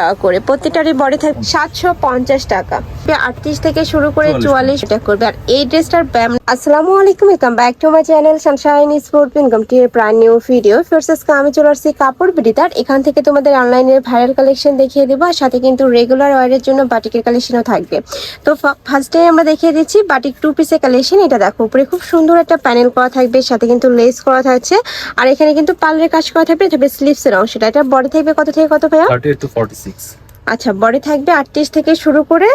টাকা করে। প্রত্যেকটারই বডি থাকবে সাতশো পঞ্চাশ টাকা। আটত্রিশ থেকে শুরু করে চুয়াল্লিশ টাকা করবে। আর এই ড্রেসটার ব্যাম আসসালামু আলাইকুম welcome back to my channel Sunshine sport income to brand new video ফার্সেস আমি চলে আসছি কাপড় বিডিতার এখান থেকে তোমাদের অনলাইনের ভাইরাল কালেকশন দেখিয়ে দেবো আর সাথে কিন্তু রেগুলার ওয়ারের জন্য বাটিকের কালেকশনও থাকবে। তো ফার্স্টে আমরা দেখিয়ে দিচ্ছি বাটিক টু পিসের কালেকশন এটা দেখো উপরে খুব সুন্দর একটা প্যানেল করা থাকবে সাথে কিন্তু লেস করা থাকছে। আর এখানে কিন্তু পার্লের কাজ করা থাকবে তবে স্লিপসের অংশটা। এটা বডি থাকবে কত থেকে কত ভাইয়া? থার্টি টু ফর্টি সিক্স আচ্ছা বডি থাকবে আটত্রিশ থেকে শুরু করে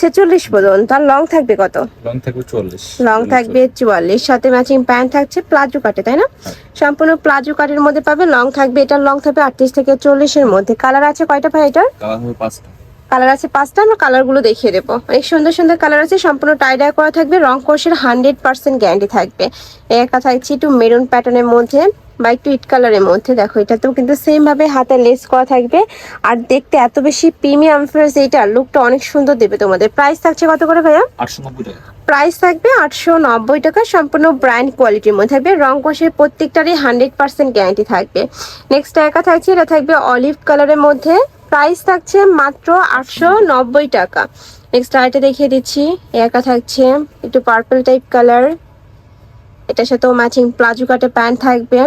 ছেচল্লিশ পর্যন্ত। আর লং থাকবে কত? লং থাকবে চুয়াল্লিশ লং থাকবে চুয়াল্লিশ। সাথে ম্যাচিং প্যান্ট থাকছে প্লাজো কাটে তাই না? সম্পূর্ণ প্লাজো কাটের মধ্যে পাবে লং থাকবে এটার লং থাকবে আটত্রিশ থেকে চল্লিশের মধ্যে। কালার আছে কয়টা ভাই এটার? কালার হবে পাঁচটা। কালার আছে পাঁচটা আমরা কালারগুলো দেখিয়ে দেবো। অনেক সুন্দর সুন্দর কালার আছে সম্পূর্ণ টাইডাই করা থাকবে রং কোর্সের হান্ড্রেড পার্সেন্ট গ্যারান্টি থাকবে। একটা থাকছে একটু মেরুন প্যাটার্নের মধ্যে বা একটু ইট কালারের মধ্যে। দেখো এটাতেও কিন্তু সেম ভাবে হাতে লেস করা থাকবে। আর দেখতে এত বেশি প্রিমিয়াম ফ্রেস এইটা লুকটা অনেক সুন্দর দেবে তোমাদের। প্রাইস থাকছে কত করে ভাইয়া? প্রাইস থাকবে আটশো নব্বই টাকা সম্পূর্ণ ব্র্যান্ড কোয়ালিটির মধ্যে থাকবে। রং কোষের প্রত্যেকটারই হান্ড্রেড পার্সেন্ট গ্যারান্টি থাকবে। নেক্সট একা থাকছে এটা থাকবে অলিভ কালারের মধ্যে। প্রাইস থাকছে মাত্র আটশো নব্বই টাকা। নেক্সট আরেকটা দেখিয়ে দিচ্ছি। একা থাকছে একটু পার্পল টাইপ কালার এটার সাথেও ম্যাচিং প্লাজো কাটে প্যান্ট থাকবে।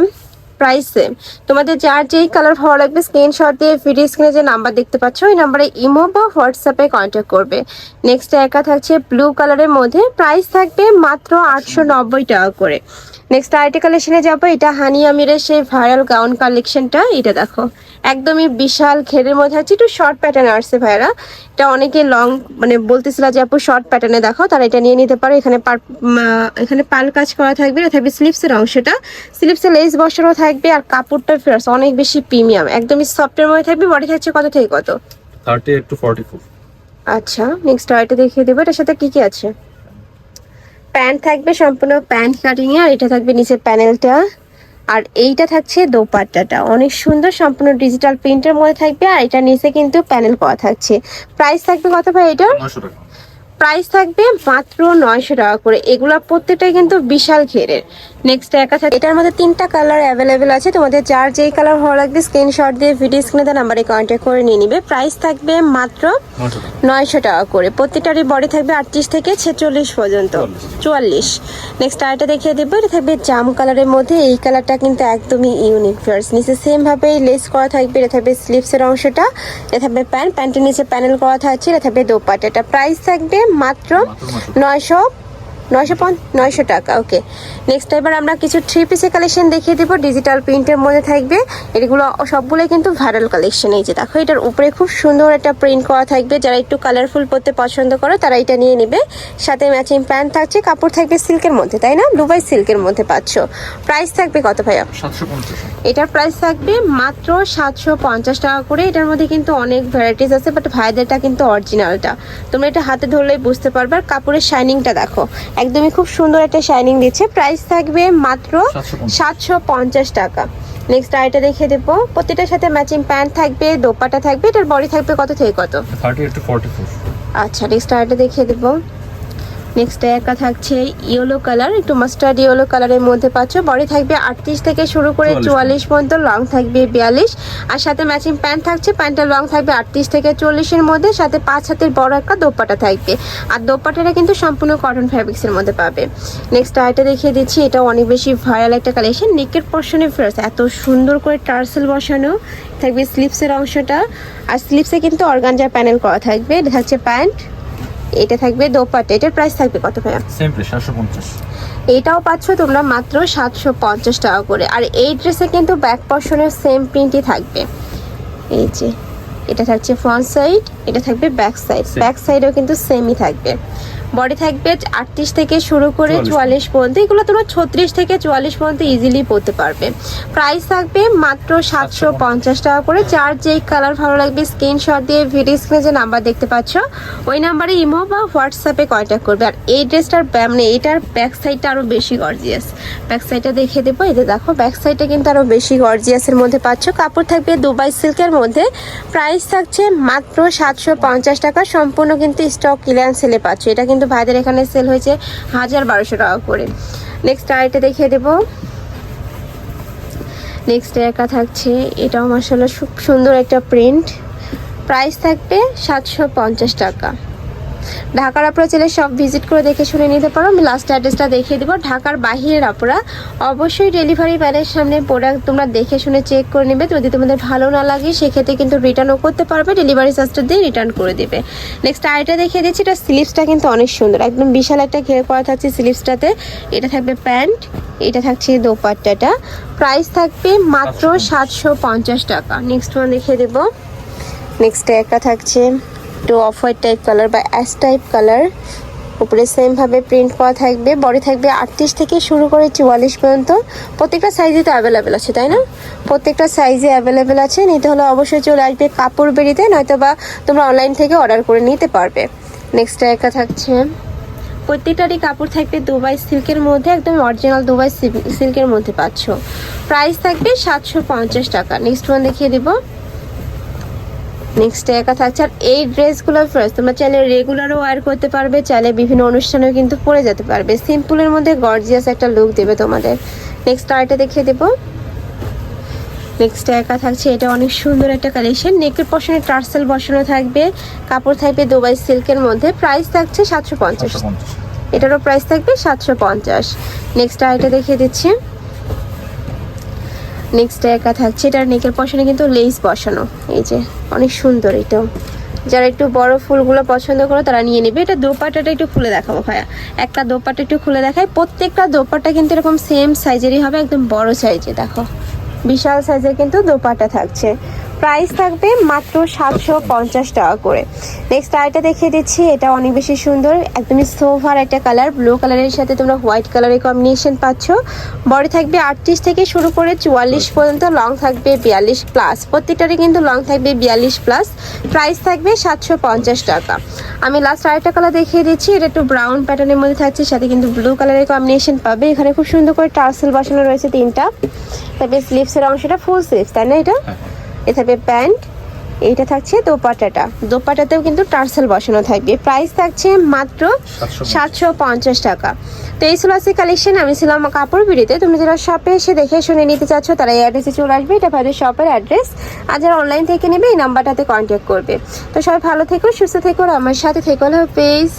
প্রাইস সেম তোমাদের যার যেই কালার ভালো লাগবে স্ক্রিনশট দিয়ে ভিডিও স্ক্রিনে যে নাম্বার দেখতে পাচ্ছ, ওই নাম্বারে ইমো বা হোয়াটসঅ্যাপে কন্ট্যাক্ট করবে। নেক্সট একা থাকছে ব্লু কালারের মধ্যে। প্রাইস থাকবে মাত্র আটশো নব্বই টাকা করে। নেক্সট আইটি কালেকশনে যাব এটা হানি আমিরের সেই ভাইরাল গাউন কালেকশনটা এটা দেখো। একদমই বিশাল ঘেরের মধ্যে আছে একটু শর্ট প্যাটার্ন আসছে ভাইরা এটা অনেকে লং মানে বলতেছিল যে আপু শর্ট প্যাটার্নে দেখো তারা এটা নিয়ে নিতে পারো। এখানে পার এখানে পাল কাজ করা থাকবে এটা থাকবে স্লিপসের অংশটা। স্লিপসে লেস বসানো থাকবে আর কাপড়টা ফেরাস অনেক বেশি প্রিমিয়াম একদমই সফটের মধ্যে থাকবে বডি থাকছে কত থেকে কত? থার্টি টু ফোর আচ্ছা নেক্সট আরেকটা দেখিয়ে দেবো এটার সাথে কি কি আছে? প্যান্ট থাকবে সম্পূর্ণ প্যান্ট কাটিং আর এটা থাকবে নিচের প্যানেলটা। আর এইটা থাকছে দোপাট্টাটা। অনেক সুন্দর সম্পূর্ণ ডিজিটাল প্রিন্টের মধ্যে থাকবে আর এটা নিচে কিন্তু প্যানেল করা থাকছে। প্রাইস থাকবে কত ভাই এটা প্রাইস থাকবে মাত্র নয়শো টাকা করে। এগুলা প্রত্যেকটাই কিন্তু বিশাল ঘেরের। নেক্সট একা থাকে এটার মধ্যে তিনটা কালার অ্যাভেলেবেল আছে। তোমাদের যার যেই কালার ভালো লাগবে স্ক্রিনশট দিয়ে ভিডিও স্ক্রিনে দেওয়া নাম্বারে কন্ট্যাক্ট করে নিয়ে নিবে। প্রাইস থাকবে মাত্র নয়শো টাকা। করে। প্রত্যেকটারই বডি থাকবে আটত্রিশ থেকে ছেচল্লিশ পর্যন্ত। চুয়াল্লিশ। নেক্সট আরেকটা দেখিয়ে দেবো এটা থাকবে জাম কালারের মধ্যে। এই কালারটা কিন্তু একদমই ইউনিক ফিয়ার্স নিচে সেম ভাবে লেস করা থাকবে। এটা থাকবে স্লিপসের অংশটা। এটা থাকবে প্যান্ট প্যান্টের নিচে প্যানেল করা থাকছে। এটা থাকবে দোপাট্টাটা। প্রাইস থাকবে মাত্র। নয়শো নয়শো পঞ্চ নয়শো টাকা ওকে নেক্সট এবার আমরা কিছু থ্রি পিসের কালেকশন দেখিয়ে দেবো। ডিজিটাল প্রিন্টের মধ্যে থাকবে। এগুলো সবগুলোই কিন্তু ভাইরাল কালেকশন এই যে দেখো এটার উপরে খুব সুন্দর একটা প্রিন্ট করা থাকবে। যারা একটু কালারফুল পরতে পছন্দ করে তারা এটা নিয়ে নেবে। সাথে ম্যাচিং প্যান্ট থাকছে কাপড় থাকবে সিল্কের মধ্যে তাই না? দুবাই সিল্কের মধ্যে পাচ্ছ। প্রাইস থাকবে কত ভাইয়া? এটার প্রাইস থাকবে মাত্র সাতশো পঞ্চাশ টাকা করে। এটার মধ্যে কিন্তু অনেক ভ্যারাইটিস আছে বাট ভাইদেরটা কিন্তু অরিজিনালটা তোমরা এটা হাতে ধরলেই বুঝতে পারবে। আর কাপড়ের শাইনিংটা দেখো। একদমই খুব সুন্দর একটা শাইনিং দিচ্ছে। প্রাইস থাকবে মাত্র সাতশো পঞ্চাশ। টাকা। নেক্সট আইটা দেখিয়ে দেবো। প্রতিটার সাথে ম্যাচিং প্যান্ট থাকবে দোপাটা থাকবে এটার বডি থাকবে কত থেকে কত? আচ্ছা নেক্সট আইটা দেখিয়ে দেবো। নেক্সট একটা থাকছে ইয়েলো কালার একটু মাস্টার্ড ইয়েলো কালারের মধ্যে পাচ্ছ। বডি থাকবে আটত্রিশ থেকে শুরু করে চুয়াল্লিশ পর্যন্ত। লং থাকবে বিয়াল্লিশ। আর সাথে ম্যাচিং প্যান্ট থাকছে প্যান্টের লং থাকবে আটত্রিশ থেকে চল্লিশের মধ্যে। সাথে পাঁচ হাতের বড় একটা দোপাটা থাকবে। আর দোপাটাটা কিন্তু সম্পূর্ণ কটন ফ্যাব্রিক্সের মধ্যে পাবে। নেক্সট আরেকটা দেখিয়ে দিচ্ছি এটা অনেক বেশি ভাইরাল একটা কালেকশন নেকের পোর্শনে ফ্রেস এত সুন্দর করে টার্সেল বসানো থাকবে স্লিপসের অংশটা। আর স্লিপসে কিন্তু অর্গানজার প্যানেল করা থাকবে এটা থাকছে প্যান্ট এটা থাকবে দোপাট্টা। এটার প্রাইস থাকবে কত ভাইয়া? সেম প্রাইস সাতশো পঞ্চাশ। এটাও পাচ্ছ তোমরা মাত্র সাতশো পঞ্চাশ টাকা করে। আর এই ড্রেসে কিন্তু ব্যাক পোর্শনের সেম প্রিন্টই থাকবে। এই যে এটা থাকছে ফ্রন্ট সাইড এটা থাকবে ব্যাক সাইড ব্যাক সাইডেও কিন্তু সেমই থাকবে। বডি থাকবে আটত্রিশ থেকে শুরু করে চুয়াল্লিশ পর্যন্ত। এগুলো তোমরা ছত্রিশ থেকে চুয়াল্লিশ পর্যন্ত ইজিলি পড়তে পারবে। প্রাইস থাকবে মাত্র সাতশো পঞ্চাশ। টাকা করে। যার যেই কালার ভালো লাগবে স্ক্রিনশট দিয়ে ভিডিও স্ক্রিনে যে নাম্বার দেখতে পাচ্ছ ওই নাম্বারে ইমো বা হোয়াটসঅ্যাপে কন্ট্যাক্ট করবে। আর এই ড্রেসটার নেই এটার ব্যাক সাইডটা আরও বেশি গর্জিয়াস ব্যাক সাইডটা দেখে দেবো। এই যে দেখো ব্যাক সাইডটা কিন্তু আরও বেশি গর্জিয়াসের মধ্যে পাচ্ছ। কাপড় থাকবে দুবাই সিল্কের মধ্যে। প্রাইস থাকছে মাত্র সাতশো পঞ্চাশ টাকা। সম্পূর্ণ কিন্তু স্টক ক্লিয়ারেন্স সেলে পাচ্ছ। এটা কিন্তু ভাইদের এখানে সেল হয়েছে হাজার বারোশো টাকা করে। নেক্সট আরেকটা দেখিয়ে দেবো। নেক্সট একা থাকছে। এটাও মার্শাল্লাহ খুব সুন্দর একটা প্রিন্ট প্রাইস থাকবে সাতশো পঞ্চাশ টাকা। ঢাকার আপনারা চাইলে সব ভিজিট করে দেখে শুনে নিতে পারো। আমি লাস্ট অ্যাড্রেসটা দেখিয়ে দেবো। ঢাকার বাহিরের আপনারা অবশ্যই ডেলিভারি ম্যানের সামনে প্রোডাক্ট তোমরা দেখে শুনে চেক করে নেবে। যদি তোমাদের ভালো না লাগে সেক্ষেত্রে কিন্তু রিটার্নও করতে পারবে। ডেলিভারি চার্জটা দিয়ে রিটার্ন করে দেবে। নেক্সট আইটা দেখিয়ে দিচ্ছি। এটা স্লিপসটা কিন্তু অনেক সুন্দর। একদম বিশাল একটা ঘের করা থাকছে স্লিপসটাতে এটা থাকবে প্যান্ট। এটা থাকছে দোপাট্টাটা। প্রাইস থাকবে মাত্র সাতশো পঞ্চাশ। টাকা। নেক্সট ওয়ান দেখিয়ে দেবো। নেক্সট একটা থাকছে একটু অফ হোয়াইট টাইপ কালার বা অ্যাশ টাইপ কালার উপরে সেমভাবে প্রিন্ট করা থাকবে। বডি থাকবে আটত্রিশ থেকে শুরু করে চুয়াল্লিশ পর্যন্ত। প্রত্যেকটা সাইজে তো অ্যাভেলেবেল আছে, তাই না? প্রত্যেকটা সাইজে অ্যাভেলেবেল আছে। নিতে হলে অবশ্যই চলে আসবে কাপড় বেরিতে নয়তো বা তোমরা অনলাইন থেকে অর্ডার করে নিতে পারবে। নেক্সট একটা থাকছে। প্রত্যেকটারই কাপড় থাকবে দুবাই সিল্কের মধ্যে। একদম অরিজিনাল দুবাই সিল্কের মধ্যে পাচ্ছ। প্রাইস থাকবে সাতশো পঞ্চাশ টাকা। নেক্সট ওয়ান দেখিয়ে দেবো। নেক্সট একা থাকছে। আর এই ড্রেসগুলো ফার্স্ট তোমরা চাইলে রেগুলারও ওয়ার করতে পারবে চাইলে বিভিন্ন অনুষ্ঠানেও কিন্তু পরে যেতে পারবে। সিম্পলের মধ্যে গর্জিয়াস একটা লুক দেবে তোমাদের। নেক্সট আরেকটা দেখিয়ে দেবো। নেক্সট একা থাকছে এটা অনেক সুন্দর একটা কালেকশন নেকের পশনে টার্সেল বসানো থাকবে। কাপড় থাকবে দুবাই সিল্কের মধ্যে। প্রাইস থাকছে সাতশো পঞ্চাশ। এটারও প্রাইস থাকবে সাতশো পঞ্চাশ। নেক্সট আইটা দেখিয়ে দিচ্ছি। নেক্সট একা থাকছে, এটার নেকের পশনে কিন্তু লেস বসানো। এই যে, অনেক সুন্দর এটাও। যারা একটু বড় ফুলগুলো পছন্দ করো, তারা নিয়ে নেবে। এটা দোপাটাটা একটু খুলে দেখাবো ভাইয়া। একটা দোপাটা একটু খুলে দেখায় প্রত্যেকটা দোপাটা কিন্তু এরকম সেম সাইজেরই হবে, একদম বড় সাইজে দেখো, বিশাল সাইজের কিন্তু দোপাটা থাকছে। প্রাইস থাকবে মাত্র সাতশো পঞ্চাশ টাকা করে। নেক্সট আরেকটা দেখিয়ে দিচ্ছি, এটা অনেক বেশি সুন্দর, একদমই সোফার একটা কালার ব্লু কালারের সাথে তোমরা হোয়াইট কালারের কম্বিনেশন পাচ্ছ। বডি থাকবে আটত্রিশ থেকে শুরু করে চুয়াল্লিশ পর্যন্ত লং থাকবে বিয়াল্লিশ প্লাস প্রত্যেকটারই কিন্তু লং থাকবে বিয়াল্লিশ প্লাস প্রাইস থাকবে সাতশো পঞ্চাশ টাকা। আমি লাস্ট আরেকটা কালার দেখিয়ে দিচ্ছি, এটা একটু ব্রাউন প্যাটার্নের মধ্যে থাকছে, সাথে কিন্তু ব্লু কালারের কম্বিনেশন পাবে। এখানে খুব সুন্দর করে টার্সেল বসানো রয়েছে তিনটা। তবে স্লিভসের অংশটা ফুল স্লিভস তাই না এটা? হ্যাঁ। এ থাকবে প্যান্ট এইটা থাকছে দোপাটাটা দোপাটাতেও কিন্তু টার্সেল বসানো থাকবে। প্রাইস থাকছে মাত্র সাতশো পঞ্চাশ। টাকা। তো এই ছিল আজকে কালেকশন আমি ছিলাম কাপড় বিড়িতে। তুমি যারা শপে এসে দেখে শুনে নিতে চাচ্ছ তারা এই অ্যাড্রেসে চলে আসবে। এটা ভাইদের শপের অ্যাড্রেস আর যারা অনলাইন থেকে নেবে এই নাম্বারটাতে কন্ট্যাক্ট করবে। তো সবাই ভালো থেকো সুস্থ থেকো আমার সাথে থেকো হলো পেজ